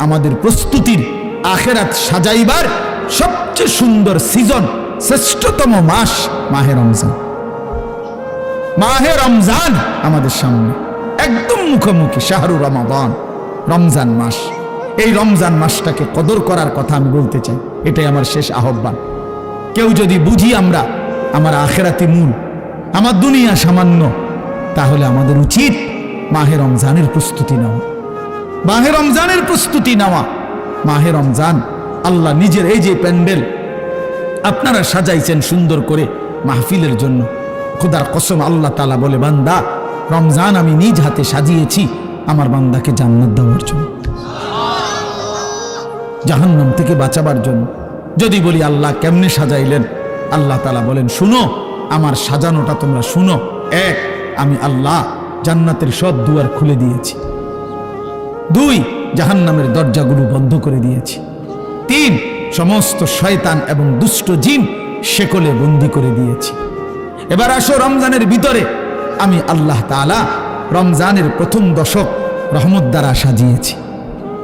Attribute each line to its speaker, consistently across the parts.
Speaker 1: আমাদের প্রস্তুতির আখেরাত সাজাইবার সবচেয়ে সুন্দর সিজন শ্রেষ্ঠতম মাস মাহে রমজান। মাহে রমজান আমাদের সামনে, একদম মুখোমুখি শাহরু রমাদান, রমজান মাস। এই রমজান মাসটাকে কদর করার কথা আমি বলতে চাই, এটাই আমার শেষ আহ্বান। কেউ যদি বুঝি আমরা, আমার আখেরাতি মূল, আমার দুনিয়া সামান্য, তাহলে আমাদের উচিত মাহে রমজানের প্রস্তুতি নেওয়া। মাহে রমজানের প্রস্তুতি নেওয়া। মাহে রমজান, আল্লাহ নিজের এই যে প্যান্ডেল, আপনারা সাজাইছেন সুন্দর করে মাহফিলের জন্য। খোদার কসম আল্লাহ তালা বলে, বান্দা, রমজান আমি নিজ হাতে সাজিয়েছি, আমার বান্দাকে জান্নাত দেওয়ার জন্য। জাহান্নাম থেকে বাঁচাবার জন্য। যদি বলি, আল্লাহ কেমনে সাজাইলেন? আল্লাহ তালা বলেন, শুনো, আমার সাজানোটা তোমরা শুনো। এক, আমি আল্লাহ জান্নাতের সব দুয়ার খুলে দিয়েছি। দুই, জাহান্নামের দরজাগুলো বন্ধ করে দিয়েছি। তিন, সমস্ত শয়তান এবং দুষ্ট জিন শেকলে বন্দি করে দিয়েছি। এবার আসো রমজানের ভিতরে। আমি আল্লাহ তাআলা রমজানের প্রথম দশক রহমত দ্বারা সাজিয়েছি।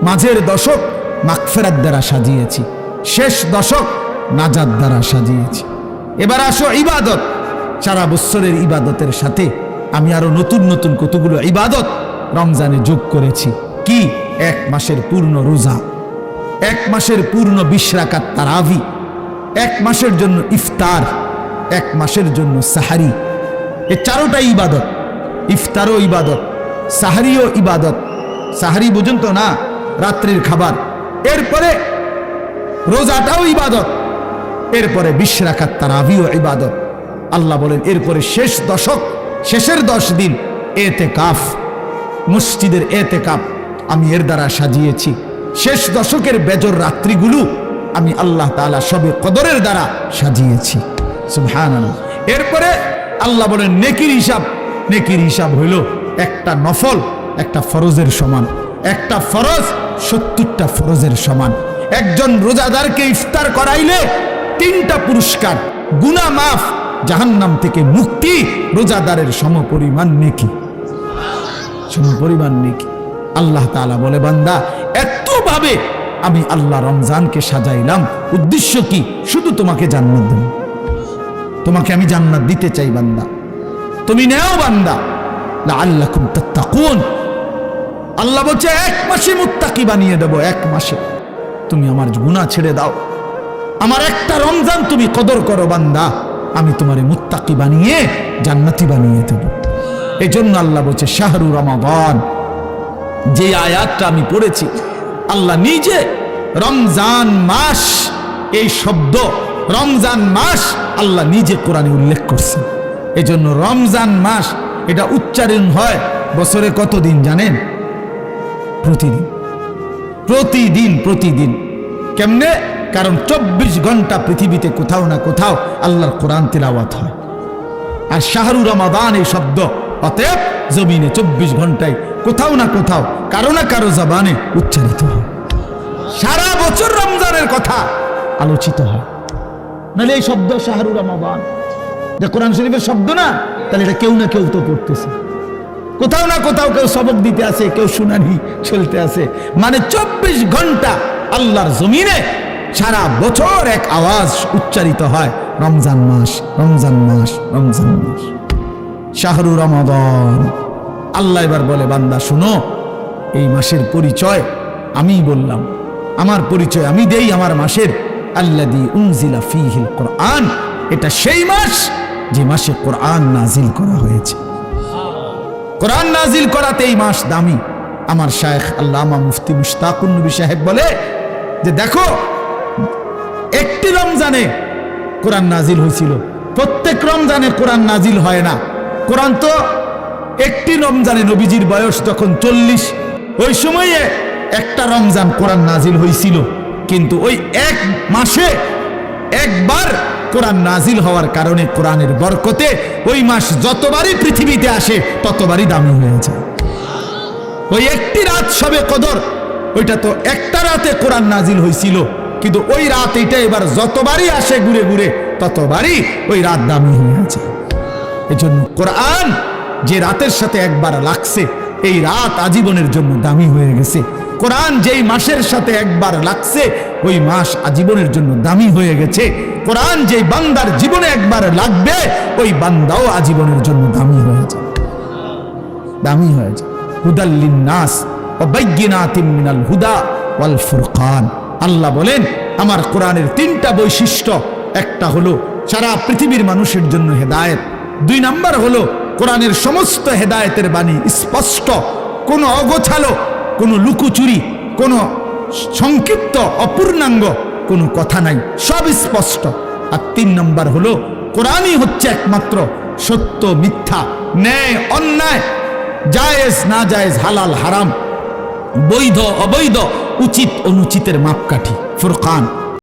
Speaker 1: মাঝের দশক মাকফেরাত দ্বারা সাজিয়েছি। শেষ দশক নাজাদ দ্বারা সাজিয়েছি। এবার আসো ইবাদত। সারা বৎসরের ইবাদতের সাথে আমি আরও নতুন নতুন কতগুলো ইবাদত রমজানে যোগ করেছি। কি? এক মাসের পূর্ণ রোজা, এক মাসের পূর্ণ বিশ্রাকাত তারাভি এক মাসের জন্য ইফতার, এক মাসের জন্য সাহারি। এ চারোটাই ইবাদত। ইফতারও ইবাদত, সাহারিও ইবাদত। সাহারি বুঝুন তো না? রাত্রির খাবার। এরপরে রোজাটাও ইবাদত। এরপরে বিশ্রাকাত তারাভিও ইবাদত। আল্লাহ বলেন, এরপরে শেষ দশক, শেষের দশ দিন এতে কাফ মসজিদের এতে কাপ আমি এর দ্বারা সাজিয়েছি। শেষ দশকের বেজর রাত্রিগুলো আমি আল্লাহ তাআলা সবে কদরের দ্বারা সাজিয়েছি। এরপরে আল্লাহ বলেন, নেকির হিসাব। নেকির হিসাব হইল একটা নফল, একটা ফরজের সমান। একটা ফরজ সত্তরটা ফরজের সমান। একজন রোজাদারকে ইফতার করাইলে তিনটা পুরস্কার। গুনা মাফ, জাহান্নাম থেকে মুক্তি, রোজাদারের সমপরিমাণ নেকি। পরিমাণ নেকি। আল্লাহ তাআলা বলে, বান্দা, এতভাবে আমি আল্লাহ রমজানকে সাজাইলাম, উদ্দেশ্য কি? শুধু তোমাকে জান্নাত দেব। তোমাকে আমি জান্নাত দিতে চাই, বান্দা। তুমি নেও, বান্দা। আল্লাহ তাত্তাকুন। আল্লাহ বলছে, এক মাসে মুত্তাকি বানিয়ে দেব, এক মাসে। তুমি আমার গুনাহ ছেড়ে দাও। আমার একটা রমজান তুমি কদর করো, বান্দা। আমি তোমারে মুত্তাকি বানিয়ে, জান্নাতি বানিয়ে দেব। এই জন্য আল্লাহ বলছে, শাহরু রমাবান যে আয়াতটা আমি পড়েছি, আল্লাহ নিজে রমজান মাস, এই শব্দ রমজান মাস আল্লাহ নিজে কোরআনে উল্লেখ করছেন। এই জন্য রমজান মাস, এটা উচ্চারণ হয় বছরে কতদিন জানেন? প্রতিদিন। প্রতিদিন প্রতিদিন। কেমনে? কারণ চব্বিশ ঘণ্টা পৃথিবীতে কোথাও না কোথাও আল্লাহর কোরআন তিলাওয়াত হয়। আর শাহরু রমাদান এই শব্দ অতএব জমিনে চব্বিশ ঘন্টায় কোথাও না কোথাও, কারও না কারও জবানে উচ্চারিত হয়। সারা বছর রমজানের কথা আলোচিত হয়। নাহলে এই শব্দ শাহরু রমাদান এটা কোরআন শরীফের শব্দ না, তাহলে এটা কেউ না কেউ তো পড়তেছে। কোথাও না কোথাও কেউ সবক দিতে আছে কেউ শুনানি চলতে আছে মানে চব্বিশ ঘণ্টা আল্লাহর জমিনে সারা বছর এক আওয়াজ উচ্চারিত হয়, রমজান মাস রমজান মাস রমজান মাস। শাহরু রমাদান। আল্লাহ এবার বলে, বান্দা, শুনো, এই মাসের পরিচয় আমি বললাম। আমার পরিচয় আমি দেই আমার মাসের। আল্লাদি উনজিলা ফিহিল কোরআন। এটা সেই মাস যে মাসে কোরআন নাজিল করা হয়েছে। কোরআন নাজিল করাতে এই মাস দামি। আমার শায়েখ আল্লামা মুফতি মুশতাকুন নবী সাহেব বলে যে, দেখো, একটি রমজানে কোরআন নাজিল হয়েছিল। প্রত্যেক রমজানে কোরআন নাজিল হয় না। কোরআন তো একটি রমজানে নবীজির বয়স তখন চল্লিশ, ওই সময়ে একটা রমজান কোরআন নাজিল হয়েছিল কিন্তু ওই এক মাসে একবার কোরআন নাজিল হওয়ার কারণে কোরআনের বরকতে ওই মাস যতবারই পৃথিবীতে আসে, ততবারই দামি হয়ে যায়। ওই একটি রাত সবে কদর, ওইটা তো একটা রাতে কোরআন নাজিল হয়েছিল কিন্তু ওই রাত এটা এবার যতবারই আসে ঘুরে ঘুরে, ততবারই ওই রাত দামি হয়ে যায়। এজন্য কোরআন যে রাতের সাথে একবার লাগছে, এই রাত আজীবনের জন্য দামি হয়ে গেছে। কোরআন যেই মাসের সাথে একবার লাগছে, ওই মাস আজীবনের জন্য দামি হয়ে গেছে। কোরআন যেই বান্দার জীবনে একবার লাগবে, ওই বান্দাও আজীবনের জন্য দামি হয়ে যাবে। দামি হয়ে যায় হুদাল্লিন নাস মিনাল হুদা ওয়াল ফুরকান। আল্লাহ বলেন, আমার কোরআনের তিনটা বৈশিষ্ট্য, একটা হলো সারা পৃথিবীর মানুষের জন্য হেদায়েত দুই নাম্বার হলো, কোরআনের সমস্ত হেদায়েতের বাণী স্পষ্ট, কোনো অগোছালো, কোনো লুকোচুরি, কোনো সংক্ষিপ্ত, অপূর্ণাঙ্গ কোনো কথা নাই, সব স্পষ্ট। আর তিন নম্বর হলো, কোরআনই হচ্ছে একমাত্র সত্য, মিথ্যা, ন্যায়, অন্যায়, জায়েজ না জায়েজ হালাল, হারাম, বৈধ, অবৈধ, উচিত, অনুচিতের মাপকাঠি, ফুরকান।